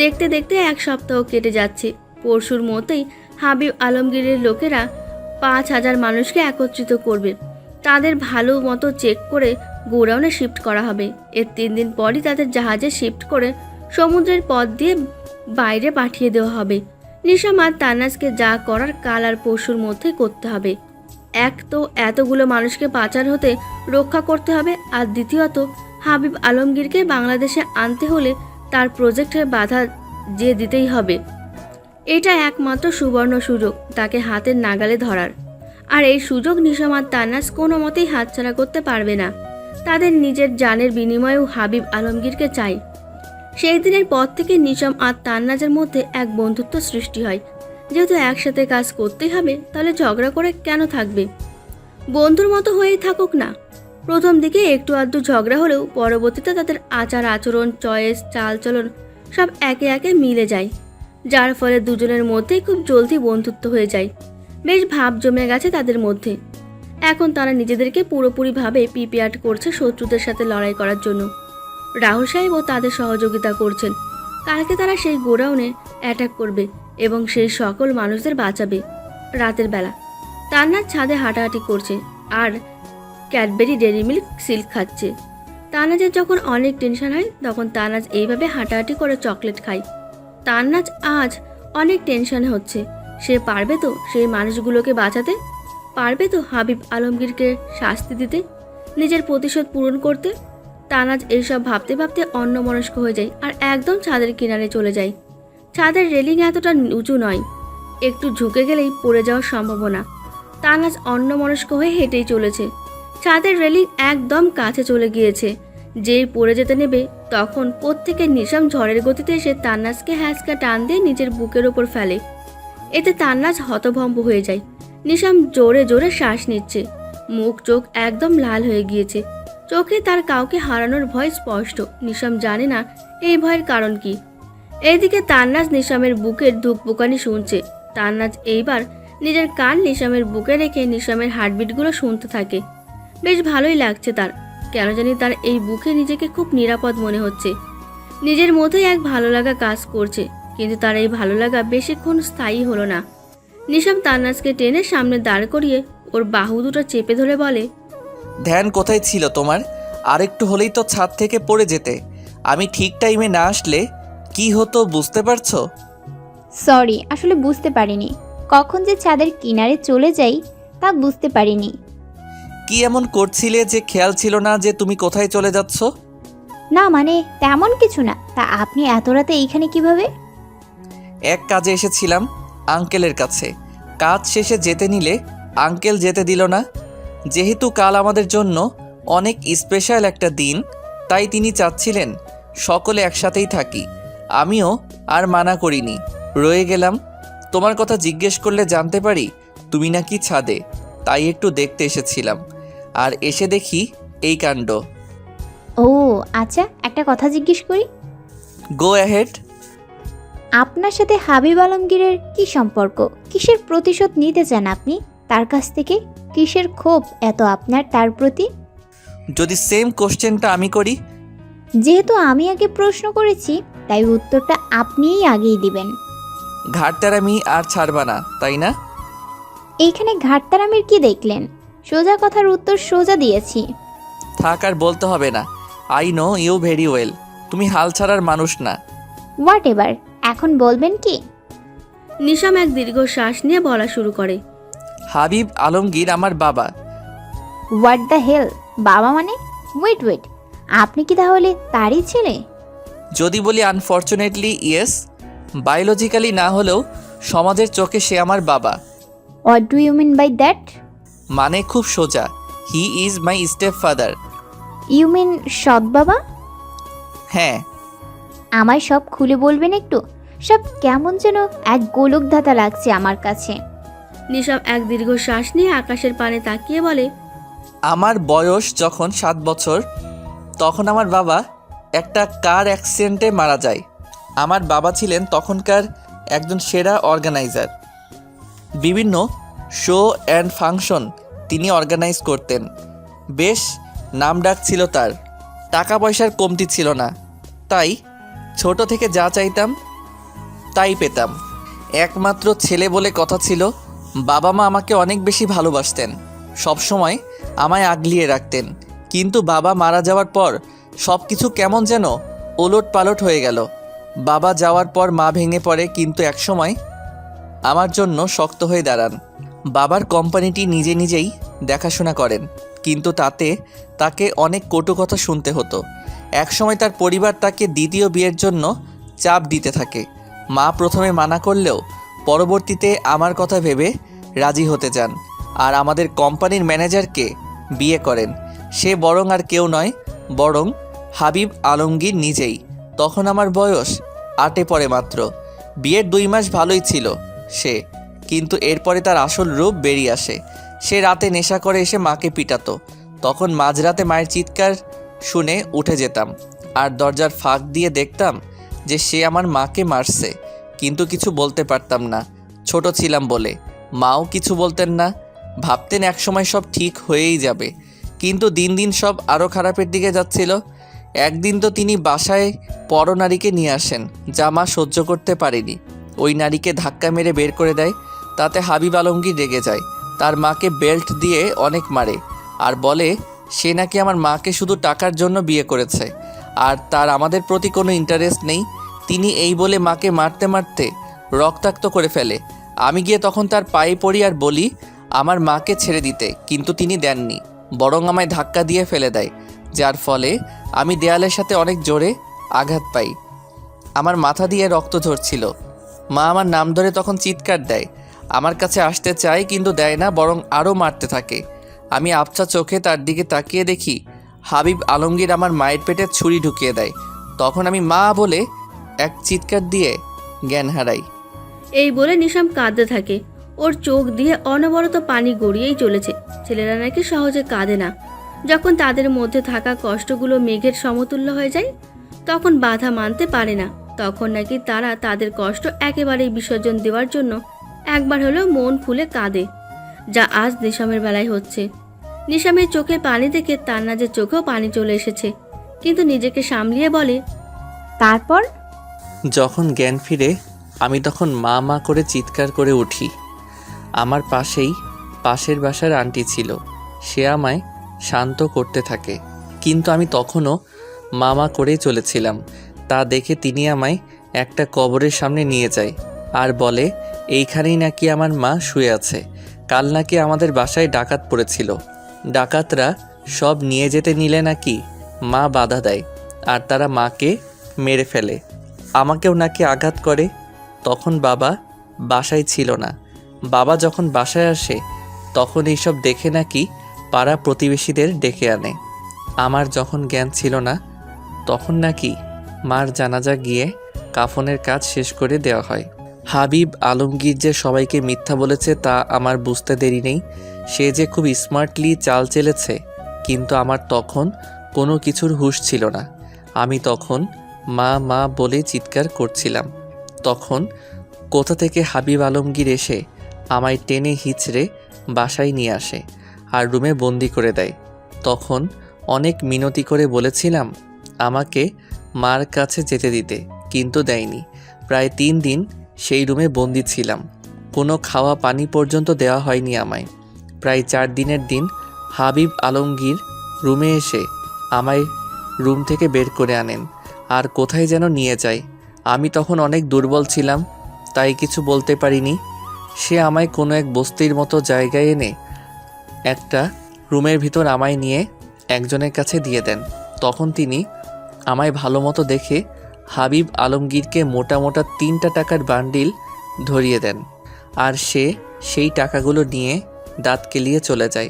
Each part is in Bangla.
দেখতে দেখতে এক সপ্তাহ কেটে যাচ্ছে। পরশুর মতোই হাবিব আলমগীরের লোকেরা পাঁচ হাজার মানুষকে একত্রিত করবে। তাদের ভালো মতো চেক করে গোডাউনে শিফট করা হবে। এর তিন দিন পরই তাদের জাহাজে শিফট করে সমুদ্রের পথ দিয়ে বাইরে পাঠিয়ে দেওয়া হবে। নিশাম আর তানাজকে যা করার কাল আর পরশুর মধ্যে করতে হবে। এক তো এতগুলো মানুষকে পাচার হতে রক্ষা করতে হবে আর দ্বিতীয়ত হাবিব আলমগীরকে বাংলাদেশে আনতে হলে তার প্রজেক্টের বাধা যে দিতেই হবে। এটা একমাত্র সুবর্ণ সুযোগ, তাকে হাতের নাগালে ধরার। আর এই সুযোগ নিশাম আর তানাজ কোনো মতেই হাতছাড়া করতে পারবে না। তাদের নিজের জানের বিনিময়েও হাবিব আলমগীরকে চাই সেই দিনের পর থেকে নিশাম আর তান্নাজের মধ্যে এক বন্ধুত্ব সৃষ্টি হয়। যেহেতু একসাথে কাজ করতেই হবে, তাহলে ঝগড়া করে কেন থাকবে? বন্ধুর মতো হয়েই থাকুক না। প্রথম দিকে একটু আধটু ঝগড়া হলেও পরবর্তীতে তাদের আচার আচরণ, চয়েস, চালচলন সব একে একে মিলে যায়। যার ফলে দুজনের মধ্যেই খুব জলদি বন্ধুত্ব হয়ে যায়। বেশ ভাব জমে গেছে তাদের মধ্যে। এখন তারা নিজেদেরকে পুরোপুরিভাবে প্রিপেয়ার করছে শত্রুদের সাথে লড়াই করার জন্য। রাহুল সাহেবও তাদের সহযোগিতা করছেন। কালকে তারা সেই গোডাউনে অ্যাটাক করবে এবং সেই সকল মানুষদের বাঁচাবে রাতের বেলা। তান্নার ছাদে হাঁটাহাঁটি করছে। আর ক্যাডবেরি ডেরি মিল্ক সিল্ক খাচ্ছে। তানাজের যখন অনেক টেনশন হয়, তখন তানাজ এইভাবে হাঁটাহাঁটি করে চকলেট খায়। তান্নাজ আজ অনেক টেনশনে হচ্ছে। সে পারবে তো সেই মানুষগুলোকে বাঁচাতে? পারবে তো হাবিব আলমগীরকে শাস্তি দিতে? নিজের প্রতিশোধ পূরণ করতে? তানাজ এইসব ভাবতে ভাবতে অন্যমনস্ক হয়ে যায় আর একদম ছাদের কিনারে চলে যায়। ছাদের রেলিং এতটা উঁচু নয়, একটু ঝুঁকে গেলেই পড়ে যাওয়ার সম্ভাবনা। তানাজ অন্যমনস্ক হয়ে হেঁটেই চলেছে। ছাদের রেলিং একদম কাছে চলে গিয়েছে। যেই পড়ে যেতে নেবে, তখন প্রত্যেকের নিশাম ঝড়ের গতিতে এসে তান্নাজকে হ্যাঁচকা টান দিয়ে নিজের বুকের ওপর ফেলে। এতে তান্নাজ হতভম্ব হয়ে যায়। নিশাম জোরে জোরে শ্বাস নিচ্ছে। মুখ চোখ একদম লাল হয়ে গিয়েছে। চোখে তার কাউকে হারানোর ভয় স্পষ্ট। নিশাম জানে না, এই ভয়ের কারণ কি? এইদিকে তান্নাজ নিশামের বুকের ধুকপুকানি শুনছে। তান্নাজ এইবার নিজের কান নিশামের বুকে রেখে নিশামের হার্টবিটগুলো শুনতে থাকে। বেশ ভালোই লাগছে তার। কেন জানি তার এই বুকে নিজেকে খুব নিরাপদ মনে হচ্ছে। নিজের মধ্যেই এক ভালো লাগা কাজ করছে কিন্তু তার এই ভালো লাগা বেশিক্ষণ স্থায়ী হলো না। নিশাম তান্নাজকে টেনে সামনে দাঁড় করিয়ে ওর বাহু দুটো চেপে ধরে বলে ধ্যান কোথায় ছিল তোমার? আর একটু হলেই তো ছাদ থেকে পড়ে যেতে। আমি ঠিক টাইমে না আসলে কি হতো বুঝতে পারছ? সরি আসলে বুঝতে পারিনি। কখন যে ছাদের কিনারে চলে যাই তা বুঝতে পারিনি। কি এমন করছিলে যে খেয়াল ছিল না যে তুমি কোথায় চলে যাচ্ছ? না মানে তেমন কিছু না। তা আপনি এত রাতে এইখানে কীভাবে? এক কাজে এসেছিলাম আঙ্কেলের কাছে। কাজ শেষে যেতে নিলে আঙ্কেল যেতে দিল না। যেহেতু কাল আমাদের জন্য অনেক স্পেশাল একটা দিন তাই তিনি চাচ্ছিলেন সকলে একসাথেই থাকি। আমিও আর মানা করিনি। রয়ে গেলাম। তোমার কথা জিজ্ঞেস করলে জানতে পারি তুমি নাকি ছাদে। তাই একটু দেখতে এসেছিলাম। আর এসে দেখি এই কাণ্ড। ও আচ্ছা একটা কথা জিজ্ঞেস করি। গো অ্যাহেড আপনার সাথে হাবিব আলমগীরের কি সম্পর্ক? কিসের প্রতিশোধ নিতে চান আপনি? তার কাছ থেকে কিসের ক্ষোভ এত আপনার তার প্রতি? যদি সেম কোশ্চেনটা আমি করি? যেহেতু আমি আগে প্রশ্ন করেছি তাই উত্তরটা আপনিই আগেই দিবেন। ঘাটতারামি আর ছাড়বা না তাই না? এইখানে ঘাটতারামির কি দেখলেন? সোজা কথার উত্তর সোজা দিয়েছি। থাক আর বলতে হবে না। I know you very well তুমি হাল ছাড়ার মানুষ না। হোয়াট এভার এখন বলবেন কি? নিশাম এক দীর্ঘ শ্বাস নিয়ে বলা শুরু করে। হাবিব আলমগীর আমার বাবা। হোয়াট দ্য হেল বাবা মানে? ওয়েট ওয়েট আপনি কি তাহলে তারই ছেলে? যদি বলি আনফর্চুনেটলি ইয়েস বায়োলজিক্যালি না হলেও সমাজের চোখে সে আমার বাবা। What do you mean by that মানে খুব সোজা। He is my step father you mean সৎ বাবা? হ্যাঁ। আমায় সব খুলে বলবেন একটু? সব কেমন যেন এক গোলকধাতা লাগছে আমার কাছে। নিশাম এক দীর্ঘ শ্বাস নিয়ে আকাশের পানে তাকিয়ে বলে আমার বয়স যখন সাত বছর তখন আমার বাবা একটা কার অ্যাক্সিডেন্টে মারা যায়। আমার বাবা ছিলেন তখনকার একজন সেরা অর্গানাইজার। বিভিন্ন শো অ্যান্ড ফাংশন তিনি অর্গানাইজ করতেন। বেশ নামডাক ছিল তার। টাকা পয়সার কমতি ছিল না। তাই ছোট থেকে যা চাইতাম, তাই পেতাম। একমাত্র ছেলে বলে কথা ছিল, বাবা মা আমাকে অনেক বেশি ভালোবাসতেন। সবসময় আমায় আগলিয়ে রাখতেন। কিন্তু বাবা মারা যাওয়ার পর সব কিছু কেমন যেন ওলট পালট হয়ে গেল। বাবা যাওয়ার পর মা ভেঙে পড়ে, কিন্তু একসময় আমার জন্য শক্ত হয়ে দাঁড়ান। বাবার কোম্পানিটি নিজে নিজেই দেখাশোনা করেন, কিন্তু তাতে তাকে অনেক কটু কথা শুনতে হতো। একসময় তার পরিবার তাকে দ্বিতীয় বিয়ের জন্য চাপ দিতে থাকে। মা প্রথমে মানা করলেও পরবর্তীতে আমার কথা ভেবে রাজি হতে যান আর আমাদের কোম্পানির ম্যানেজারকে বিয়ে করেন। সে বরং আর কেউ নয়, বরং হাবিব আলমগীর নিজেই। তখন আমার বয়স আটে পড়ে মাত্র। বিয়ের দুই মাস ভালোই ছিল সে। কিন্তু এরপরে তার আসল রূপ বেরিয়ে আসে। সে রাতে নেশা করে এসে মাকে পিটাতো। তখন মাঝরাতে মায়ের চিৎকার শুনে উঠে যেতাম আর দরজার ফাঁক দিয়ে দেখতাম যে সে আমার মাকে মারছে। কিন্তু কিছু বলতে পারতাম না। ছোট ছিলাম বলে। মাও কিছু বলতেন না। ভাবতেন একসময় সব ঠিক হয়েই যাবে। কিন্তু দিন দিন সব আরও খারাপের দিকে যাচ্ছিল। একদিন তো তিনি বাসায় পরনারীকে নিয়ে আসেন, যা মা সহ্য করতে পারেনি। ওই নারীকে ধাক্কা মেরে বের করে দেয়। তাতে হাবিব আলমগীর রেগে যায়। তার মাকে বেল্ট দিয়ে অনেক মারে আর বলে, সে নাকি আমার মাকে শুধু টাকার জন্য বিয়ে করেছে। আর তার আমাদের প্রতি কোনো ইন্টারেস্ট নেই। তিনি এই বলে মাকে মারতে মারতে রক্তাক্ত করে ফেলে। আমি গিয়ে তখন তার পায়ে পড়ি আর বলি, আমার মাকে ছেড়ে দিতে, কিন্তু তিনি দেননি। বরং আমায় ধাক্কা দিয়ে ফেলে দেয়। যার ফলে আমি দেয়ালের সাথে অনেক জোরে আঘাত পাই। আমার মাথা দিয়ে রক্ত ঝরছিল। মা আমার নাম ধরে তখন চিৎকার দেয়। আমার কাছে আসতে চায় কিন্তু দেয় না, বরং আরও মারতে থাকে। আমি আবছা চোখে তার দিকে তাকিয়ে দেখি, হাবিব আলমগীর আমার মায়ের পেটে ছুরি ঢুকিয়ে দেয়। তখন আমি মা বলে এক চিৎকার দিয়ে জ্ঞান হারাই। এই বলে নিশাম কাঁদতে থাকে। ওর চোখ দিয়ে অনবরত পানি গড়িয়েই চলেছে। ছেলেরা নাকি সহজে কাঁদে না। যখন তাদের মধ্যে থাকা কষ্টগুলো মেঘের সমতুল্য হয়ে যায়, তখন বাধা মানতে পারে না। তখন নাকি তারা তাদের কষ্ট একেবারেই বিসর্জন দেওয়ার জন্য একবার হলো মন খুলে কাঁদে যা আজ নিশামের বেলায় হচ্ছে। নিশামের চোখে পানি দেখে তার তান্নাজের চোখেও পানি চলে এসেছে কিন্তু নিজেকে সামলিয়ে বলে তারপর? যখন জ্ঞান ফিরে আমি তখন মা মা করে চিৎকার করে উঠি। আমার পাশেই পাশের বাসার আন্টি ছিল সে আমায় শান্ত করতে থাকে। কিন্তু আমি তখনও মামা করেই চলেছিলাম তা দেখে তিনি আমায় একটা কবরের সামনে নিয়ে যায়। আর বলে, এইখানেই নাকি আমার মা শুয়ে আছে। কাল নাকি আমাদের বাসায় ডাকাত পড়েছিল। ডাকাতরা সব নিয়ে যেতে নিলে নাকি মা বাধা দেয়, আর তারা মাকে মেরে ফেলে। আমাকেও নাকি আঘাত করে। তখন বাবা বাসায় ছিল না। বাবা যখন বাসায় আসে, তখন এইসব দেখে নাকি পাড়া প্রতিবেশীদের ডেকে আনে। আমার যখন জ্ঞান ছিল না, তখন নাকি মার জানাজা গিয়ে কাফনের কাজ শেষ করে দেওয়া হয়। হাবিব আলমগীর যে সবাইকে মিথ্যা বলেছে তা আমার বুঝতে দেরি নেই। সে যে খুব স্মার্টলি চাল চেলেছে, কিন্তু আমার তখন কোনো কিছুর হুঁশ ছিল না। আমি তখন মা মা বলে চিৎকার করছিলাম। তখন কোথা থেকে হাবিব আলমগীর এসে আমায় টেনে হিচড়ে বাসায় নিয়ে আসে আর রুমে বন্দি করে দেয়। তখন অনেক মিনতি করে বলেছিলাম, আমাকে মার কাছে যেতে দিতে। কিন্তু দেয়নি। প্রায় তিন দিন সেই রুমে বন্দি ছিলাম। কোনো খাওয়া পানি পর্যন্ত দেওয়া হয়নি আমায়। প্রায় চার দিনের দিন হাবিব আলমগীর রুমে এসে আমায় রুম থেকে বের করে আনেন। আর কোথায় যেন নিয়ে যায়। আমি তখন অনেক দুর্বল ছিলাম, তাই কিছু বলতে পারিনি। সে আমায় কোনো এক বস্তির মতো জায়গায় এনে একটা রুমের ভিতর আমায় নিয়ে একজনের কাছে দিয়ে দেন। তখন তিনি আমায় ভালো মতো দেখে হাবিব আলমগীরকে মোটা মোটা তিনটা টাকার বান্ডিল ধরিয়ে দেন। আর সে সেই টাকাগুলো নিয়ে দাঁত কেলিয়ে চলে যায়।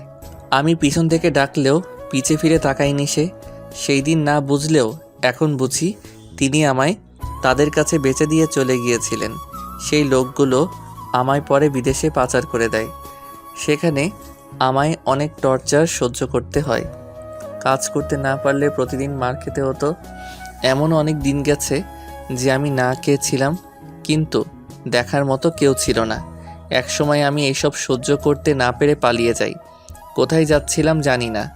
আমি পিছন থেকে ডাকলেও পিছে ফিরে তাকাইনি সে। সেই দিন না বুঝলেও এখন বুঝি তিনি আমায় তাদের কাছে বেচে দিয়ে চলে গিয়েছিলেন। সেই লোকগুলো আমায় পরে বিদেশে পাচার করে দেয়। সেখানে আমায় অনেক টর্চার সহ্য করতে হয়। কাজ করতে না পারলে প্রতিদিন মার খেতে হতো। এমনও অনেক দিন গেছে যে আমি না খেয়েছিলাম, কিন্তু দেখার মতো কেউ ছিল না। একসময় আমি এইসব সহ্য করতে না পেরে পালিয়ে যাই। কোথায় যাচ্ছিলাম জানি না।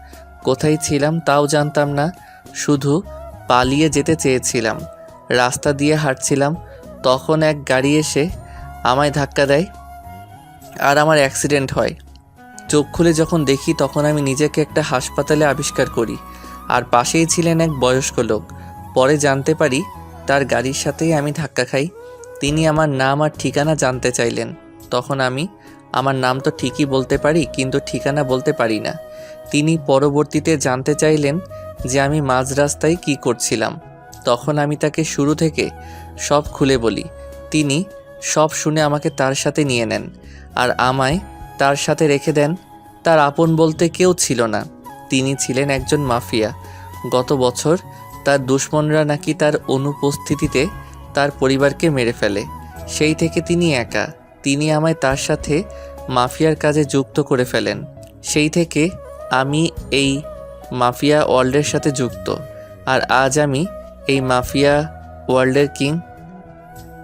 কোথায় ছিলাম তাও জানতাম না। শুধু পালিয়ে যেতে চেয়েছিলাম। রাস্তা দিয়ে হাঁটছিলাম। তখন এক গাড়ি এসে আমায় ধাক্কা দেয় আর আমার অ্যাক্সিডেন্ট হয়। চোখ খুলে যখন দেখি, তখন আমি নিজেকে একটা হাসপাতালে আবিষ্কার করি। আর পাশেই ছিলেন এক বয়স্ক লোক। পরে জানতে পারি তার গাড়ির সাথেই আমি ধাক্কা খাই। তিনি আমার নাম আর ঠিকানা জানতে চাইলেন। তখন আমি, আমার নাম তো ঠিকই বলতে পারি, কিন্তু ঠিকানা বলতে পারি না। তিনি পরবর্তীতে জানতে চাইলেন যে আমি মাঝ রাস্তায় কী করছিলাম। তখন আমি তাকে শুরু থেকে সব খুলে বলি। তিনি সব শুনে আমাকে তার সাথে নিয়ে নেন আর আমায় তার সাথে রেখে দেন। তার আপন বলতে কেউ ছিল না। তিনি ছিলেন একজন মাফিয়া। গত বছর তার দুশ্মনরা নাকি তার অনুপস্থিতিতে তার পরিবারকে মেরে ফেলে। সেই থেকে তিনি একা। তিনি আমায় তার সাথে মাফিয়ার কাজে যুক্ত করে ফেলেন। সেই থেকে আমি এই মাফিয়া ওয়ার্ল্ডের সাথে যুক্ত। আর আজ আমি এই মাফিয়া ওয়ার্ল্ডের কিং।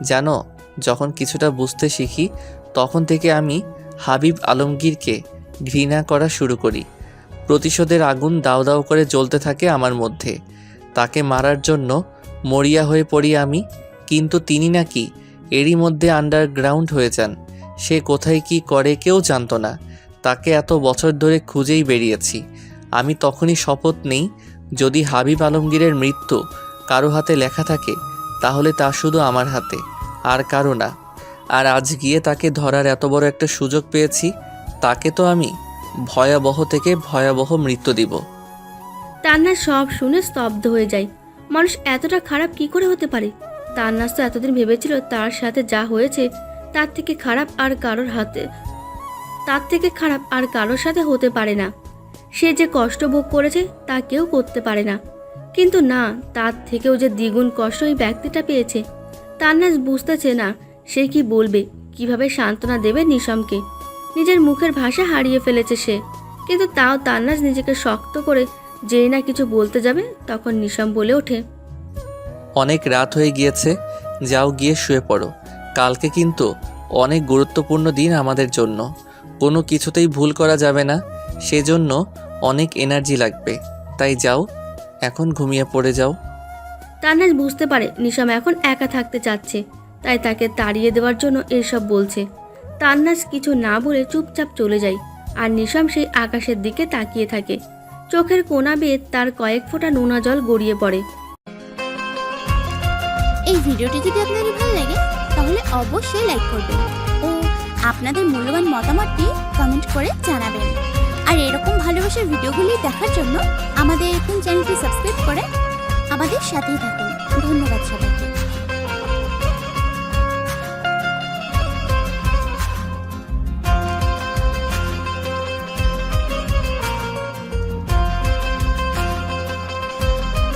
জানো, যখন কিছুটা বুঝতে শিখি, তখন থেকে আমি হাবিব আলমগীরকে ঘৃণা করা শুরু করি। প্রতিশোধের আগুন দাও দাও করে জ্বলতে থাকে আমার মধ্যে। তাকে মারার জন্য মরিয়া হয়ে পড়ি আমি, কিন্তু তিনি নাকি এরই মধ্যে আন্ডারগ্রাউন্ড হয়ে যান। সে কোথায় কি করে কেউ জানতো না। তাকে এত বছর ধরে খুঁজেই বেরিয়েছি। আমি তখনই শপথ নেই, যদি হাবিব আলমগীরের মৃত্যু কারও হাতে লেখা থাকে, তাহলে তা শুধু আমার হাতে, আর কারও না। আর আজ গিয়ে তাকে ধরার এত বড় একটা সুযোগ পেয়েছি, তাকে তো আমি ভয়াবহ থেকে ভয়াবহ মৃত্যু দিব। তান্নাজ সব শুনে স্তব্ধ হয়ে যায়। মানুষ এতটা খারাপ কি করে হতে পারে? তান্নাজ তো এতদিন ভেবেছিল তার সাথে যা হয়েছে, তার থেকে খারাপ আর কারোর হাতে, তার থেকে খারাপ আর কারোর সাথে হতে পারে না। সে যে কষ্ট ভোগ করেছে, তা কেউ করতে পারে না। কিন্তু না, তার থেকেও যে দ্বিগুণ কষ্ট ওই ব্যক্তিটা পেয়েছে তান্নাজ বুঝতেছে না সে কি বলবে, কীভাবে সান্ত্বনা দেবে নিশামকে। নিজের মুখের ভাষা হারিয়ে ফেলেছে সে। কিন্তু তাও তান্নাজ নিজেকে শক্ত করে যেই না কিছু বলতে যাবে তখন নিশাম বলে ওঠে অনেক রাত হয়ে গিয়েছে যাও গিয়ে শুয়ে পড়ো। কালকে কিন্তু অনেক গুরুত্বপূর্ণ দিন আমাদের জন্য। কোনো কিছুতেই ভুল করা যাবে না সেজন্য অনেক এনার্জি লাগবে। তাই যাও এখন ঘুমিয়ে পড়ে যাও। তান্নাজ বুঝতে পারে নিশাম এখন একা থাকতে চাচ্ছে তাই তাকে তাড়িয়ে দেওয়ার জন্য এসব বলছে। তান্নাজ কিছু না বলে চুপচাপ চলে যায় আর নিশাম সেই আকাশের দিকে তাকিয়ে থাকে। চোখের কোনা বেয়ে তার কয়েক ফোঁটা নোনা জল গড়িয়ে পড়ে। এই ভিডিওটি যদি আপনাদের ভালো লাগে, তাহলে অবশ্যই লাইক করবেন ও আপনাদের মূল্যবান মতামতটি কমেন্ট করে জানাবেন। আর এরকম ভালোবাসার ভিডিওগুলি দেখার জন্য আমাদের এখন চ্যানেলটি সাবস্ক্রাইব করে আমাদের সাথেই থাকুন। ধন্যবাদ সবাইকে।